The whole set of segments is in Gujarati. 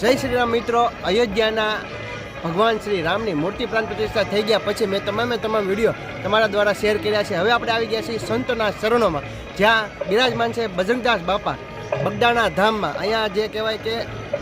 જય શ્રી રામ મિત્રો, અયોધ્યાના ભગવાન શ્રી રામની મૂર્તિ પ્રાણ પ્રતિષ્ઠા થઈ ગયા પછી મેં તમામે તમામ વીડિયો તમારા દ્વારા શેર કર્યા છે. હવે આપણે આવી ગયા છીએ સંતોના ચરણોમાં જ્યાં બિરાજમાન છે બજરંગદાસ બાપા બગદાણા ધામમાં. અહીંયા જે કહેવાય કે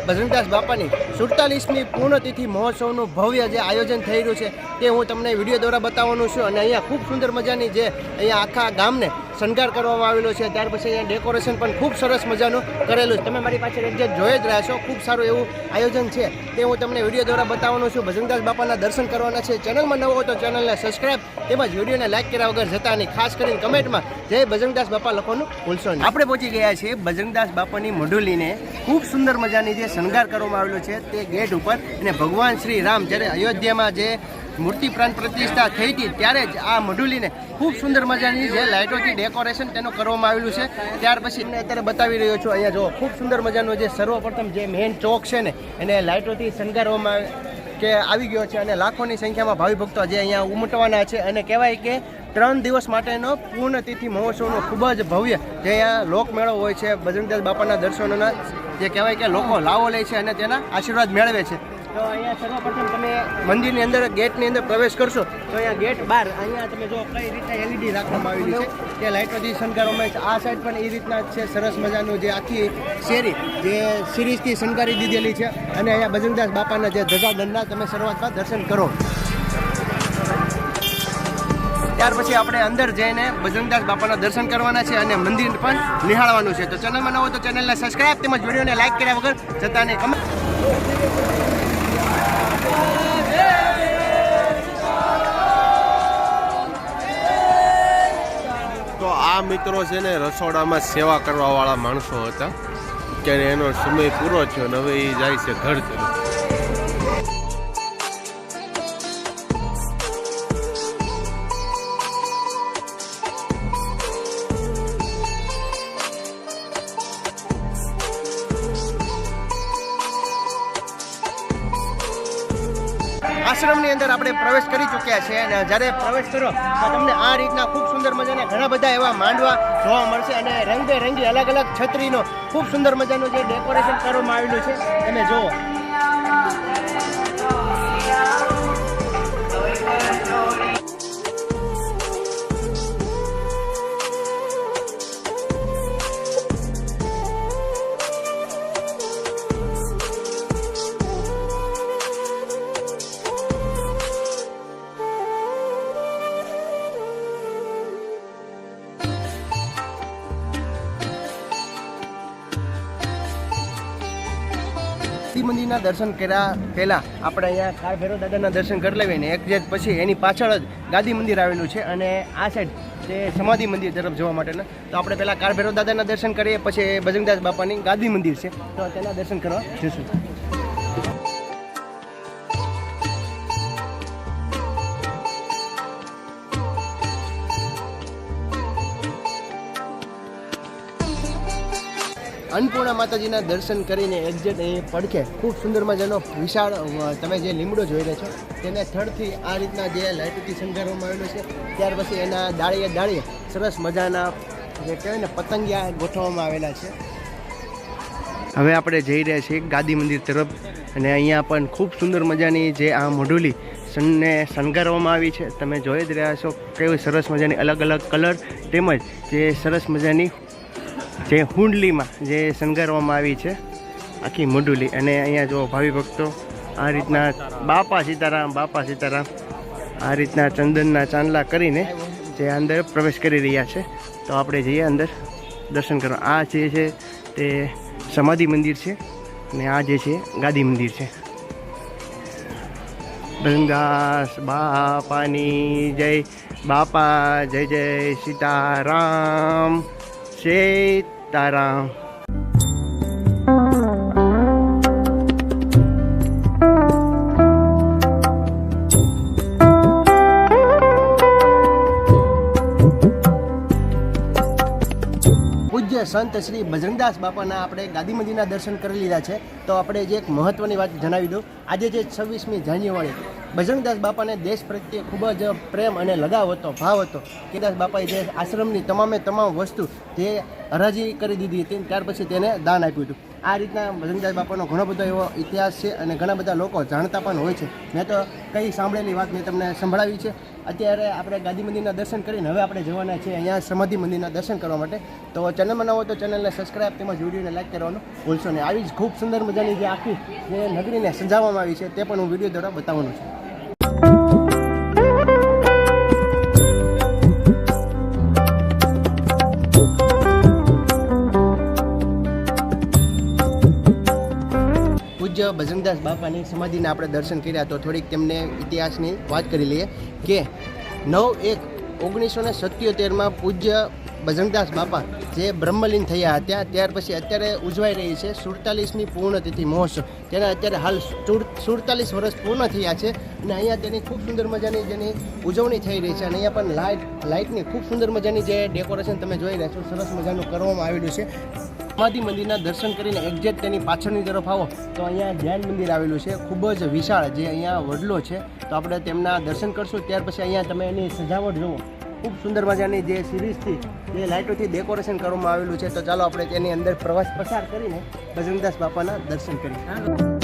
બજરંગદાસ બાપાની સુડતાલીસમી પૂર્ણતિથિ મહોત્સવનું ભવ્ય જે આયોજન થઈ રહ્યું છે તે હું તમને વીડિયો દ્વારા બતાવવાનું છું. અને અહીંયા ખૂબ સુંદર મજાની જે અહીંયા આખા ગામને શણગાર કરવામાં આવેલો છે. ત્યાર પછી અહીંયા ડેકોરેશન પણ ખૂબ સરસ મજાનું કરેલું છે. તમે મારી પાછળ એક્ઝેક્ટ જોઈ જ રહ્યા છો, ખૂબ સારું એવું આયોજન છે તે હું તમને વીડિયો દ્વારા બતાવવાનું છું. ભજનદાસ બાપાના દર્શન કરવાના છે. ચેનલમાં નવો હોય તો ચેનલને સબસ્ક્રાઈબ તેમજ વિડીયોને લાઇક કર્યા વગર જતા નહીં ખાસ કરીને કમેન્ટમાં જય ભજનદાસ બાપા લખવાનું ભૂલશો નહીં. આપણે પહોંચી ગયા છીએ ભજનદાસ બાપાની મઢુલીને ખૂબ સુંદર મજાની જે શણગાર કરવામાં આવેલો છે તે ગેટ ઉપર અને ભગવાન શ્રી રામ જ્યારે અયોધ્યામાં જે મૂર્તિ પ્રાણ પ્રતિષ્ઠા થઈ હતી, ત્યારે જ આ મડુલીને ખૂબ સુંદર મજાની જે લાઇટોથી ડેકોરેશન તેનું કરવામાં આવેલું છે. ત્યાર પછી તમને અત્યારે બતાવી રહ્યો છું, અહીંયા જો ખૂબ સુંદર મજાનો જે સર્વપ્રથમ જે મેઇન ચોક છે ને, એને લાઇટોથી શણગારવામાં કે આવી ગયો છે અને લાખોની સંખ્યામાં ભાવિ ભક્તો જે અહીંયા ઉમટવાના છે અને કહેવાય કે ત્રણ દિવસ માટેનો પૂર્ણ તિથિ મહોત્સવનો ખૂબ જ ભવ્ય જે અહીંયા લોકમેળો હોય છે બજરંગદાસ બાપાના દર્શનોના જે કહેવાય કે લોકો લાવો લે છે અને તેના આશીર્વાદ મેળવે છે. તો અહીંયા સર્વપ્રથમ તમે મંદિરની અંદર ગેટની અંદર પ્રવેશ કરશો. તો અહીંયા ગેટ બહાર અહીંયા તમે જો કઈ રીતના એલઈડી રાખવામાં આવેલી છે તે લાઇટોથી શણગારવામાં આવે છે આ સાઈડ પણ એ રીતના જ છે સરસ મજાનું જે આખી શેરી જે સિરીઝથી શણગારી દીધેલી છે. અને અહીંયા ભજનદાસ બાપાના જે ધજાદંડના તમે શરૂઆતમાં દર્શન કરો. ત્યાર પછી આપણે અંદર જઈને ભજનદાસ બાપાના દર્શન કરવાના છે અને મંદિર પણ નિહાળવાનું છે. તો ચેનલમાં ન હોય તો ચેનલને સબસ્ક્રાઈબ તેમજ વિડીયોને લાઇક કર્યા વગર જતા નહીં કમેન્ટ આ મિત્રો છે ને રસોડામાં સેવા કરવાવાળા માણસો હતા. અત્યારે એનો સમય પૂરો થયો અને હવે એ જાય છે ઘર તરફ. આશ્રમની અંદર આપણે પ્રવેશ કરી ચૂક્યા છે અને જ્યારે પ્રવેશ કરો તો તમને આ રીતના ખૂબ સુંદર મજાના ઘણા બધા એવા માંડવા જોવા મળશે અને રંગબેરંગી અલગ અલગ છત્રીનો ખૂબ સુંદર મજાનું જે ડેકોરેશન કરવામાં આવેલું છે. તમે જુઓ. શિવ મંદિરના દર્શન કર્યા પહેલાં આપણે અહીંયા કાળ ભૈરવ દાદાના દર્શન કરી લેવીએ ને એક્ઝેક્ટ પછી એની પાછળ જ ગાદી મંદિર આવેલું છે અને આ સાઈડ તે સમાધિ મંદિર તરફ જવા માટેના. તો આપણે પહેલાં કાળ ભૈરવ દાદાના દર્શન કરીએ, પછી બજરંગદાસ બાપાની ગાદી મંદિર છે. તો તેના દર્શન કરવા જઈશું. અન્નપૂર્ણા માતાજીના દર્શન કરીને એક્ઝેટ અહીં પડખે ખૂબ સુંદર મજાનો વિશાળ તમે જે લીમડો જોઈ રહ્યા છો, તેને થડથી આ રીતના જે લાઇટથી શણગારવામાં આવેલો છે, ત્યાર પછી એના ડાળીએ ડાળીએ સરસ મજાના જે કહેવાય ને પતંગિયા ગોઠવવામાં આવેલા છે. હવે આપણે જઈ રહ્યા છીએ ગાદી મંદિર તરફ અને અહીંયા પણ ખૂબ સુંદર મજાની જે આ મોઢુલી સનને શણગારવામાં આવી છે. તમે જોઈ જ રહ્યા છો કેવી સરસ મજાની અલગ અલગ કલર તેમજ જે સરસ મજાની જે હુંડલીમાં જે શણગારવામાં આવી છે, આખી મોઢુલી અને અહીંયા જો ભાવિ ભક્તો, આ રીતના બાપા સીતારામ બાપા સીતારામ, આ રીતના ચંદનના ચાંદલા કરીને જે અંદર પ્રવેશ કરી રહ્યા છે. તો આપણે જઈએ અંદર દર્શન કરવા. આ જે છે તે સમાધિ મંદિર છે અને આ જે છે ગાદી મંદિર છે. બજરંગદાસ બાપાની જય, બાપા જય જય સીતારામ. સીતારામ પૂજ્ય સંત શ્રી બજરંગદાસ બાપાના આપણે ગાદી મંદિરના દર્શન કરી લીધા છે. તો આપણે જે એક મહત્વની વાત જણાવી દઉં. આજે જે છવ્વીસમી જાન્યુઆરી બજરંગદાસ બાપાને દેશ પ્રત્યે ખૂબ જ પ્રેમ અને લગાવ હતો, ભાવ હતો. કેદાસ બાપાએ જે આશ્રમની તમામે તમામ વસ્તુ તે હરાજી કરી દીધી હતી ત્યાર પછી તેને દાન આપ્યું હતું. આ રીતના બજરંગદાસ બાપાનો ઘણો બધો એવો ઇતિહાસ છે અને ઘણા બધા લોકો જાણતા પણ હોય છે. મેં તો કઈ સાંભળેલી વાત મેં તમને સંભળાવી છે. અત્યારે આપણે ગાંધી મંદિરના દર્શન કરીને હવે આપણે જવાના છીએ અહીંયા સમાધિ મંદિરના દર્શન કરવા માટે. તો ચેનલમાં ન તો ચેનલને સબસ્ક્રાઈબ તેમજ વિડીયોને લાઈક કરવાનું ભૂલશો નહીં. આવી જ ખૂબ સુંદર મજાની જે આખી જે નગરીને સજાવવામાં આવી છે તે પણ હું વીડિયો દ્વારા બતાવવાનું છું. બજરંગદાસ બાપાની સમાધિના આપણે દર્શન કર્યા તો થોડીક તેમને ઇતિહાસની વાત કરી લઈએ કે નવ એક ઓગણીસો ને સત્યોતેરમાં પૂજ્ય બજરંગદાસ બાપા જે બ્રહ્મલીન થયા હતા, ત્યાર પછી અત્યારે ઉજવાઈ રહી છે સુડતાલીસમી પૂર્ણતિથિ મહોત્સવ. તેના અત્યારે હાલ સુડતાલીસ વર્ષ પૂર્ણ થયા છે અને અહીંયા તેની ખૂબ સુંદર મજાની જેની ઉજવણી થઈ રહી છે અને અહીંયા પણ લાઇટ, લાઇટની ખૂબ સુંદર મજાની જે ડેકોરેશન તમે જોઈ રહ્યા છો, સરસ મજાનું કરવામાં આવેલું છે. સમાધિ મંદિરના દર્શન કરીને એક્ઝેક્ટ તેની પાછળની તરફ આવો. તો અહીંયા જૈન મંદિર આવેલું છે, ખૂબ જ વિશાળ જે અહીંયા વડલો છે. તો આપણે તેમના દર્શન કરશું, ત્યાર પછી અહીંયા તમે એની સજાવટ જુઓ. ખૂબ સુંદર મજાની જે સિરીઝથી જે લાઇટોથી ડેકોરેશન કરવામાં આવેલું છે. તો ચાલો આપણે તેની અંદર પ્રવાસ પસાર કરીને બજરંગદાસ બાપાના દર્શન કરીએ.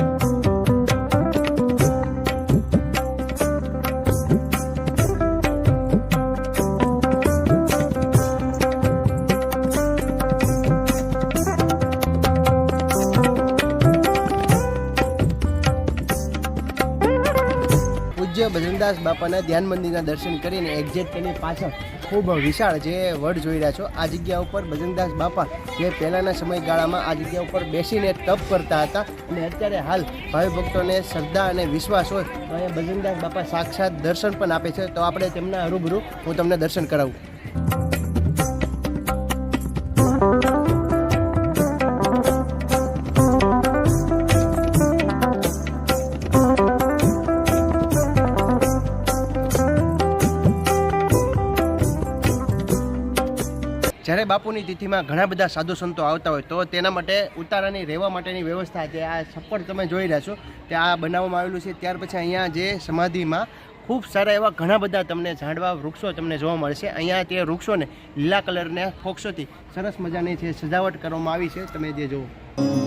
પૂજ્ય ભજનદાસ બાપાના ધ્યાન મંદિરના દર્શન કરીને એક્ઝેક્ટ તેની પાછળ ખૂબ વિશાળ જે વડ જોઈ રહ્યા છો, આ જગ્યા ઉપર ભજનદાસ બાપા જે પહેલાંના સમયગાળામાં આ જગ્યા ઉપર બેસીને તપ કરતા હતા અને અત્યારે હાલ ભાવિ ભક્તોને શ્રદ્ધા અને વિશ્વાસ હોય તો અહીંયા ભજનદાસ બાપા સાક્ષાત દર્શન પણ આપે છે. તો આપણે તેમના રૂબરૂ હું તમને દર્શન કરાવું. બાપુની તિથિમાં ઘણા બધા સાધુ સંતો આવતા હોય તો તેના માટે ઉતારાની રહેવા માટેની વ્યવસ્થા છે. આ છપ્પડ તમે જોઈ રહ્યા છો તે આ બનાવવામાં આવેલું છે. ત્યાર પછી અહીંયા જે સમાધિમાં ખૂબ સારા એવા ઘણા બધા તમને ઝાડવા, વૃક્ષો તમને જોવા મળશે. અહીંયા તે વૃક્ષોને લીલા કલરના ફોક્સોથી સરસ મજાની જે સજાવટ કરવામાં આવી છે. તમે જે જુઓ.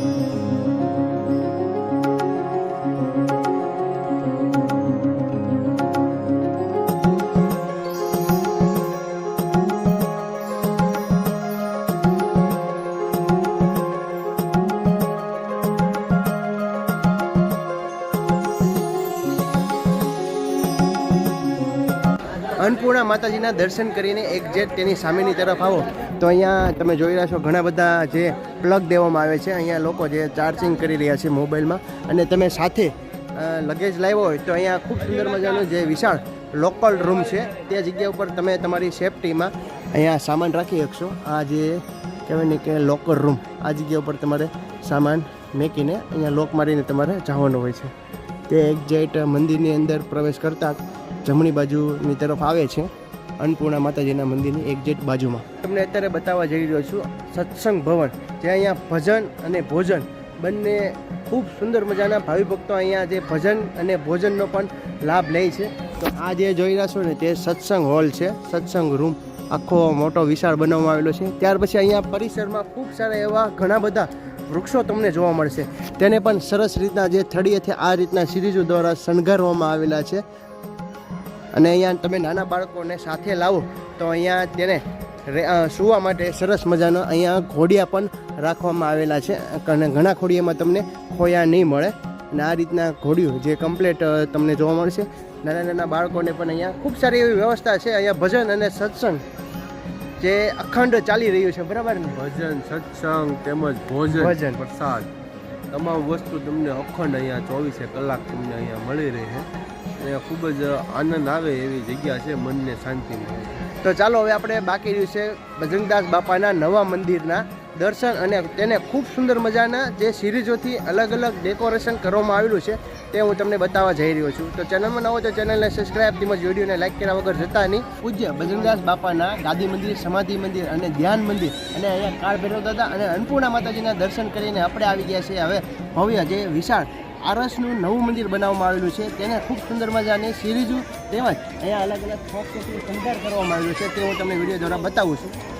અન્નપૂર્ણા માતાજીના દર્શન કરીને એક્ઝેક્ટ તેની સામેની તરફ આવો. તો અહીંયા તમે જોઈ રહ્યા છો ઘણા બધા જે પ્લગ દેવામાં આવે છે. અહીંયા લોકો જે ચાર્જિંગ કરી રહ્યા છે મોબાઈલમાં. અને તમે સાથે લગેજ લાવ્યો હોય તો અહીંયા ખૂબ સુંદર મજાનું જે વિશાળ લોકલ રૂમ છે, તે જગ્યા ઉપર તમે તમારી સેફટીમાં અહીંયા સામાન રાખી શકશો. આ જે કહેવાય ને કે લોકર રૂમ આ જગ્યા ઉપર તમારે સામાન મેકીને અહીંયા લોક મારીને તમારે જવાનું હોય છે. તે એક્ઝેક્ટ મંદિરની અંદર પ્રવેશ કરતા જમણી બાજુની તરફ આવે છે અન્નપૂર્ણા માતાજીના મંદિરની એક્ઝેક્ટ બાજુમાં. તમને અત્યારે બતાવવા જઈ રહ્યો છું સત્સંગ ભવન જે અહીંયા ભજન અને ભોજન બંને ખૂબ સુંદર મજાના ભાવિ ભક્તો અહીંયા જે ભજન અને ભોજનનો પણ લાભ લે છે. તો આ જે જોઈ રહ્યા છો ને તે સત્સંગ હોલ છે, સત્સંગ રૂમ. આખો મોટો વિશાળ બનાવવામાં આવેલો છે. ત્યાર પછી અહીંયા પરિસરમાં ખૂબ સારા એવા ઘણા બધા વૃક્ષો તમને જોવા મળશે. તેને પણ સરસ રીતના જે થળીએથી આ રીતના સિરીઝો દ્વારા શણગારવામાં આવેલા છે. અને અહીંયા તમે નાના બાળકોને સાથે લાવો તો અહીંયા તેને સૂવા માટે સરસ મજાનો અહીંયા ઘોડિયા પણ રાખવામાં આવેલા છે. અને ઘણા ઘોડિયામાં તમને ખોયા નહીં મળે. અને આ રીતના ઘોડિયું જે કમ્પ્લેટ તમને જોવા મળશે. નાના નાના બાળકોને પણ અહીંયા ખૂબ સારી એવી વ્યવસ્થા છે. અહીંયા ભજન અને સત્સંગ જે અખંડ ચાલી રહ્યું છે. બરાબર ને? ભજન સત્સંગ તેમજ ભોજન ભજન. પ્રસાદ. તમામ વસ્તુ તમને અખંડ અહીંયા ચોવીસે કલાક તમને અહીંયા મળી રહે. છે અહીંયા ખૂબ જ આનંદ આવે એવી જગ્યા છે મનને શાંતિ મળે તો ચાલો હવે આપણે બાકી છે બજરંગદાસ બાપાના નવા મંદિરના દર્શન અને તેને ખૂબ સુંદર મજાના જે સિરીઝોથી અલગ અલગ ડેકોરેશન કરવામાં આવેલું છે તે હું તમને બતાવવા જઈ રહ્યો છું. તો ચેનલમાં નવો તો ચેનલને સબસ્ક્રાઈબ તેમજ વિડીયોને લાઈક કર્યા વગર જતા નહીં. પૂજ્ય બજરંગદાસ બાપાના ગાદી મંદિર, સમાધિ મંદિર અને ધ્યાન મંદિર અને અહીંયા કાળ ભૈરવ દાદા અને અન્નપૂર્ણા માતાજીના દર્શન કરીને આપણે આવી ગયા છીએ. હવે ભવ્ય જે વિશાળ આરસનું નવું મંદિર બનાવવામાં આવેલું છે. તેને ખૂબ સુંદર મજાની સિરીઝું તેમજ અહીંયા અલગ અલગ ફોક્સોથી શણગાર કરવામાં આવેલું છે. તે હું તમને વીડિયો દ્વારા બતાવું છું.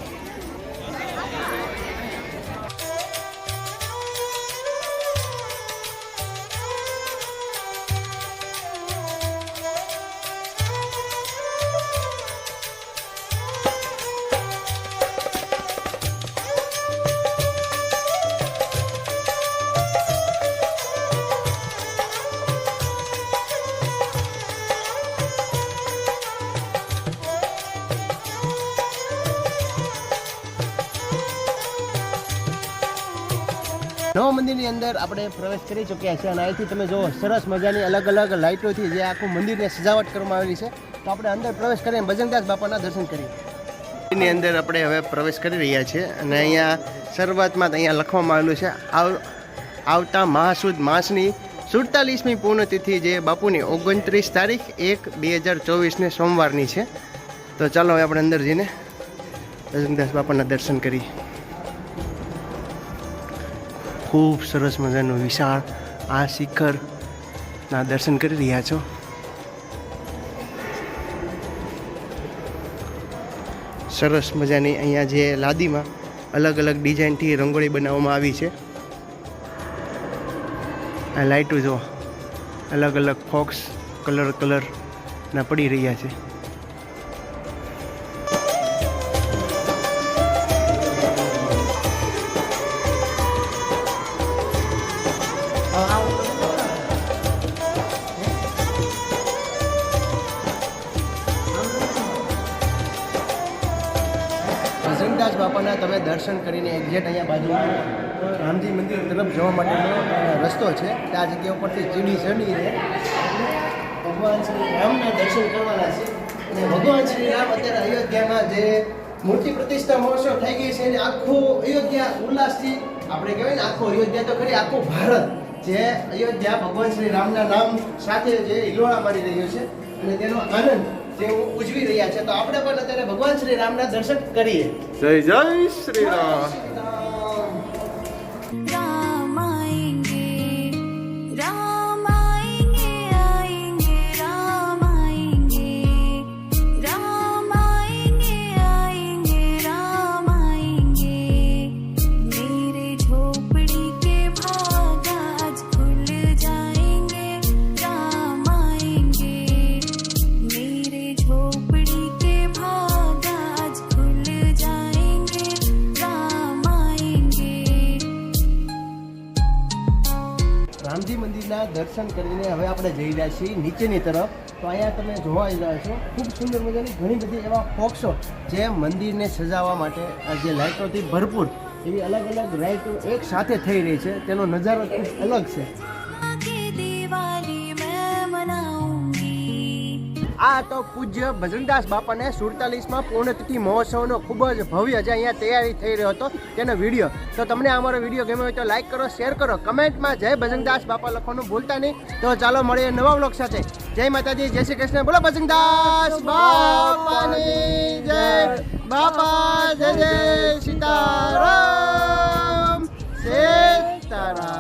નવા મંદિરની અંદર આપણે પ્રવેશ કરી ચૂક્યા છીએ અને અહીંથી તમે જુઓ, સરસ મજાની અલગ અલગ લાઇટોથી જે આખું મંદિરને સજાવટ કરવામાં આવેલી છે. તો આપણે અંદર પ્રવેશ કરીને બજરંગદાસ બાપાના દર્શન કરીએ. એની અંદર આપણે હવે પ્રવેશ કરી રહ્યા છીએ અને અહીંયા શરૂઆતમાં અહીંયા લખવામાં આવેલું છે, આવ, આવતા મહાસુદ માસની સુડતાલીસમી પૂર્ણતિથિ જે બાપુની ઓગણત્રીસ તારીખ એક બે હજાર ચોવીસને સોમવારની છે. તો ચાલો હવે આપણે અંદર જઈને ભજનદાસ બાપાના દર્શન કરીએ. ખૂબ સરસ મજાનું વિશાળ આ શિખરના દર્શન કરી રહ્યા છો. સરસ મજાની અહીંયા જે લાદીમાં અલગ અલગ ડિઝાઇનથી રંગોળી બનાવવામાં આવી છે. આ લાઇટો જો અલગ અલગ ફોક્સ કલર કલરના પડી રહ્યા છે. દર્શન કરીને એક્ઝેક્ટ અહીંયા બાજુમાં રામજી મંદિર તરફ જવા માટેનો રસ્તો છે. ત્યાં જગ્યા ઉપરથી ચીડી ચડી રહે ભગવાન શ્રી રામના દર્શન કરવાના છે. અને ભગવાન શ્રી રામ અત્યારે અયોધ્યામાં જે મૂર્તિ પ્રતિષ્ઠા મહોત્સવ થઈ ગઈ છે અને આખું અયોધ્યા ઉલ્લાસથી, આપણે કહેવાય ને, આખું અયોધ્યા તો ખરી, આખું ભારત જે અયોધ્યા ભગવાન શ્રી રામના નામ સાથે જે હિલોળા મારી રહ્યો છે. અને તેનો આનંદ જે ઉજવી રહ્યા છે. તો આપણે પણ અત્યારે ભગવાન શ્રી રામના દર્શન કરીએ. જય જય શ્રી રામ. દર્શન કરીને હવે આપણે જઈ રહ્યા છીએ નીચેની તરફ. તો અહીંયા તમે જોવા રહ્યા છો, ખૂબ સુંદર મજાની ઘણી બધી એવા ફોક્સો જે મંદિરને સજાવવા માટે જે લાઇટોથી ભરપૂર એવી અલગ અલગ લાઇટો એક સાથે થઈ રહી છે. તેનો નજારો ખૂબ અલગ છે. આ તો પૂજ્ય ભજનદાસ બાપાને સુડતાલીસમાં પૂર્ણતિથિ મહોત્સવનો ખૂબ જ ભવ્ય જે અહીંયા તૈયારી થઈ રહ્યો હતો તેનો વીડિયો. તો તમને અમારો વીડિયો ગમ્યો હોય તો લાઈક કરો શેર કરો કમેન્ટમાં જય ભજનદાસ બાપા લખવાનું ભૂલતા નહીં. તો ચાલો મળીએ નવા વ્લોગ સાથે. જય માતાજી, જય શ્રી કૃષ્ણ. બોલો ભજનદાસ બાપાની જય. બાપા, જય જય સીતારામ. સીતારામ.